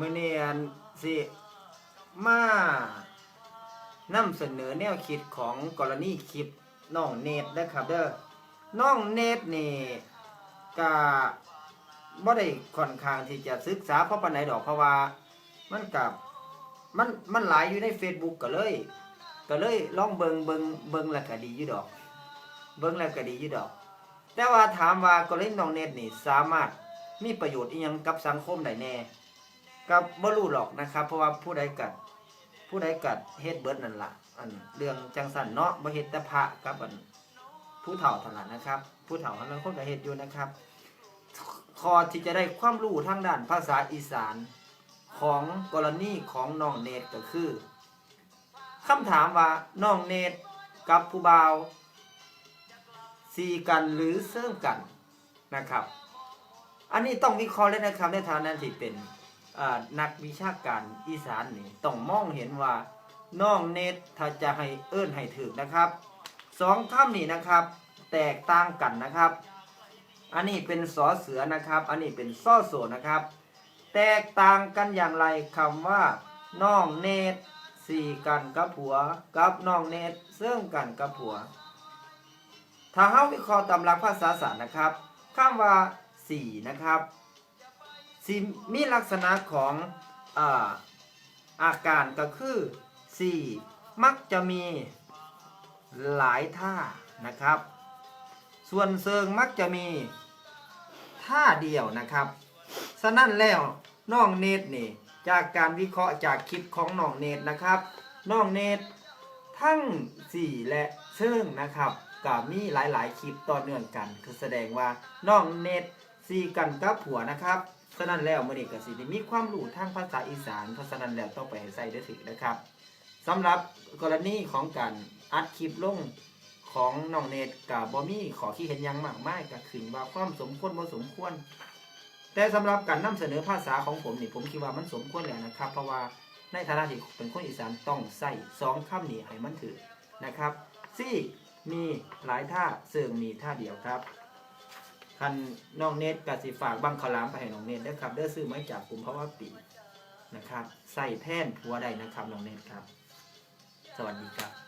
มื่อนี้อันสิมานำเสนอแนวคิดของกรณีคลิปน้องเนตนะครับเด้อน้องเนตนี่ก็บ่ได้ค่อนข้างที่จะศึกษาเพราะปานใดดอกเพราะว่ามันกับมันมันหลายอยู่ใน Facebook ก็เลย ก็เลยลองเบิงเบิงเบิงแล้วก็ดีอยู่ดอก เบิงแล้วก็ดีอยู่ดอก แต่ว่าถามว่ากรณีน้องเนตนี่สามารถมีประโยชน์อีหยังกับสังคมได้แน่ ก็บ่รู้หรอกนะครับ เพราะว่าผู้ใดกัดผู้ใดกัดเฮ็ดเบิดนั่นละอันเรื่องจังสันเนาะบ่เฮ็ดแต่พระกับอันผู้เฒ่าเท่านั้นนะครับ ผู้เฒ่าทั้งนั้นคนก็เฮ็ดอยู่นะครับ คอที่จะได้ความรู้ทางด้านภาษาอีสานของกรณีของน้องเนตก็คือคำถามว่าน้องเนตกับผู้บ่าวซีกันหรือเสื่อมกันนะครับ อันนี้ต้องวิเคราะห์เลยนะครับในฐานะที่เป็น นักวิชาการอีสานนี่ต้องมองเห็นว่าน้องเนตถ้าจะให้เอิ้นให้ถึกนะครับสองคำนี้นะครับ แตกต่างกันนะครับ อันนี้เป็นสอเสือนะครับ อันนี้เป็นซ้อโสนะครับ แตกต่างกันอย่างไรคำว่าน้องเนตสี่กันกับผัวกับน้องเนตเสื่องกันกับผัว ถ้าเฮาวิเคราะห์ตามหลักภาษาศาสตร์นะครับคำว่าสี่นะครับ สิมีลักษณะของอาอาการก็คือ 4 มักจะมีหลายท่านะครับ ส่วนเซิงมักจะมีท่าเดียวนะครับ ฉะนั้นแล้วน้องเนตนี่จากการวิเคราะห์จากคลิปของน้องเนตนะครับน้องเนตทั้ง 4 และเซิงนะครับก็มีหลายๆคลิปต่อเนื่องกัน คือแสดงว่าน้องเนต ซีกันกับผัวนะครับฉะนั้นแล้วมื่อนี้ก็สิได้มีความรู้ทางภาษาอีสานเพราะฉะนั้นแล้วต้องไปใส่ได้ถึงนะครับสำหรับกรณีของการอัดคลิปลงของน้องเนตกับบอมี่ขอที่เห็นยังมากมายก็ขึ้นว่าความสมควรบ่สมควร แต่สำหรับการนำเสนอภาษาของผมนี่ผมคิดว่ามันสมควรแล้วนะครับ เพราะว่าในฐานะที่เป็นคนอีสานต้องใส่สองคำนี้ให้มันถือนะครับซี่มีหลายท่าเสื่องมีท่าเดียวครับ ท่านน้องเนตกสิฝากบังขาวหลามไปให้น้องเนตด้วยครับเด้อซื้อไม้จากกลุ่มเพราะว่าปีนะครับ ใส่แท่นผัวใดนะครับน้องเนตครับ สวัสดีครับ